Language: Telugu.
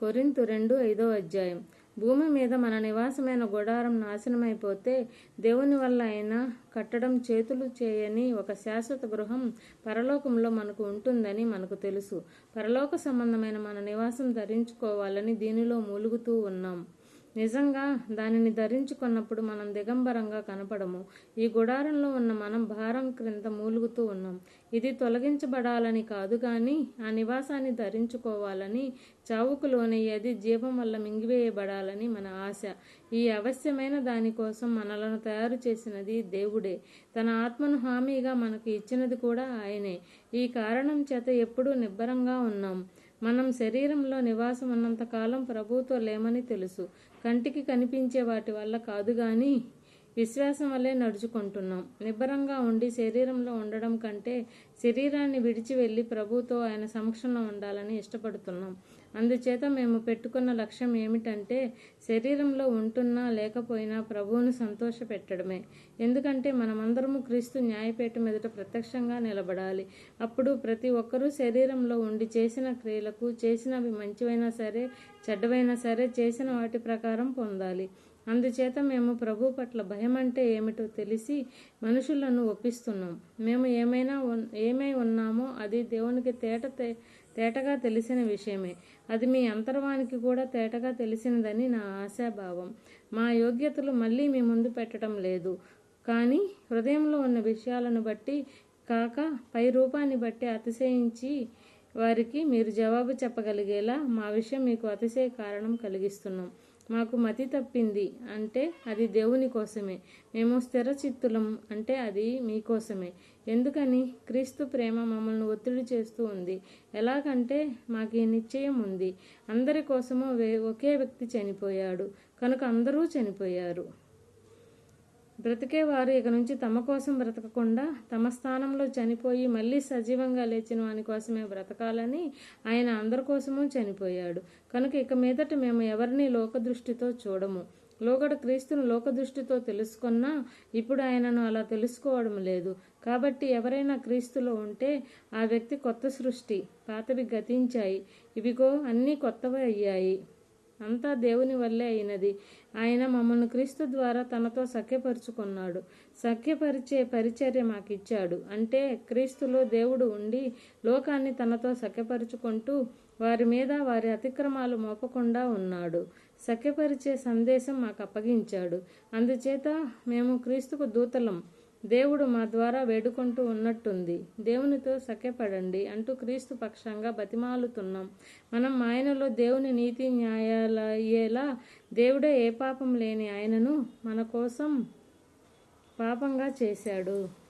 కొరింతు రెండు ఐదో అధ్యాయం. భూమి మీద మన నివాసమైన గుడారం నాశనమైపోతే దేవుని వల్ల అయినా కట్టడం చేతులు చేయని ఒక శాశ్వత గృహం పరలోకంలో మనకు ఉంటుందని మనకు తెలుసు. పరలోక సంబంధమైన మన నివాసం ధరించుకోవాలని దీనిలో మూలుగుతూ ఉన్నాం. నిజంగా దానిని ధరించుకున్నప్పుడు మనం దిగంబరంగా కనపడము. ఈ గుడారంలో ఉన్న మనం భారం క్రింద మూలుగుతూ ఉన్నాం. ఇది తొలగించబడాలని కాదు కానీ ఆ నివాసాన్ని ధరించుకోవాలని చావుకు లోనయ్యేది జీవం వల్ల మింగివేయబడాలని మన ఆశ. ఈ అవశ్యమైన దానికోసం మనలను తయారు చేసినది దేవుడే. తన ఆత్మను హామీగా మనకు ఇచ్చినది కూడా ఆయనే. ఈ కారణం చేత ఎప్పుడూ నిబ్బరంగా ఉన్నాం. మనం శరీరంలో నివాసం ఉన్నంత కాలం లేమని తెలుసు. కంటికి కనిపించే వాటి వల్ల కాదు కానీ విశ్వాసం వల్లే నడుచుకుంటున్నాం. నిబ్బరంగా ఉండి శరీరంలో ఉండడం కంటే శరీరాన్ని విడిచి వెళ్ళి ప్రభుతో ఆయన సమక్షంలో ఉండాలని ఇష్టపడుతున్నాం. అందుచేత మేము పెట్టుకున్న లక్ష్యం ఏమిటంటే శరీరంలో ఉంటున్నా లేకపోయినా ప్రభువును సంతోషపెట్టడమే. ఎందుకంటే మనమందరము క్రీస్తు న్యాయపేట ఎదుట ప్రత్యక్షంగా నిలబడాలి. అప్పుడు ప్రతి ఒక్కరూ శరీరంలో ఉండి చేసిన క్రియలకు చేసినవి మంచివైనా సరే చెడ్డవైనా సరే చేసిన వాటి ప్రకారం పొందాలి. అందుచేత మేము ప్రభు పట్ల భయం అంటే ఏమిటో తెలిసి మనుషులను ఒప్పిస్తున్నాం. మేము ఏమైనా ఉన్- ఏమై ఉన్నామో అది దేవునికి తేట తే- తేటగా తెలిసిన విషయమే. అది మీ అంతర్వానికి కూడా తేటగా తెలిసినదని నా ఆశాభావం. మా యోగ్యతలు మళ్ళీ మీ ముందు పెట్టడం లేదు. కానీ హృదయంలో ఉన్న విషయాలను బట్టి కాక పై రూపాన్ని బట్టి అతిశయించి వారికి మీరు జవాబు చెప్పగలిగేలా మా విషయం మీకు అతిశయ కారణం కలిగిస్తున్నాం. మాకు మతి తప్పింది అంటే అది దేవుని కోసమే. మేము స్థిర చిత్తులం అంటే అది మీకోసమే ఎందుకని? క్రీస్తు ప్రేమ మమ్మల్ని ఒత్తిడి చేస్తూ ఉంది. ఎలాగంటే మాకు ఈ నిశ్చయం ఉంది. అందరి కోసము వే- ఒకే వ్యక్తి చనిపోయాడు. కనుక అందరూ చనిపోయారు. బ్రతికేవారు ఇక నుంచి తమ కోసం బ్రతకకుండా తమ స్థానంలో చనిపోయి మళ్ళీ సజీవంగా లేచిన వాని కోసమే బ్రతకాలని ఆయన అందరి కోసము చనిపోయాడు. కనుక ఇక మీదట మేము ఎవరిని లోకదృష్టితో చూడము. లోగడ క్రీస్తును లోకదృష్టితో తెలుసుకున్నా ఇప్పుడు ఆయనను అలా తెలుసుకోవడం లేదు. కాబట్టి ఎవరైనా క్రీస్తులో ఉంటే ఆ వ్యక్తి కొత్త సృష్టి పాతవి గతించాయి. ఇవిగో అన్నీ కొత్తవి అయ్యాయి. అంతా దేవుని వల్లే అయినది. ఆయన మమ్మల్ని క్రీస్తు ద్వారా తనతో సఖ్యపరుచుకున్నాడు. సఖ్యపరిచే పరిచర్య మాకిచ్చాడు. అంటే క్రీస్తులో దేవుడు ఉండి లోకాన్ని తనతో సఖ్యపరుచుకుంటూ వారి మీద వారి అతిక్రమాలు మోపకుండా ఉన్నాడు. సఖ్యపరిచే సందేశం మాకు అప్పగించాడు అందుచేత మేము క్రీస్తుకు దూతలం. దేవుడు మా ద్వారా వేడుకుంటూ ఉన్నట్టుంది. దేవునితో సఖ్యపడండి అంటూ క్రీస్తు పక్షంగా బతిమాలుతున్నాం. మనం ఆయనలో దేవుని నీతి న్యాయాలయ్యేలా దేవుడే ఏ పాపం లేని ఆయనను మన కోసం పాపంగా చేశాడు.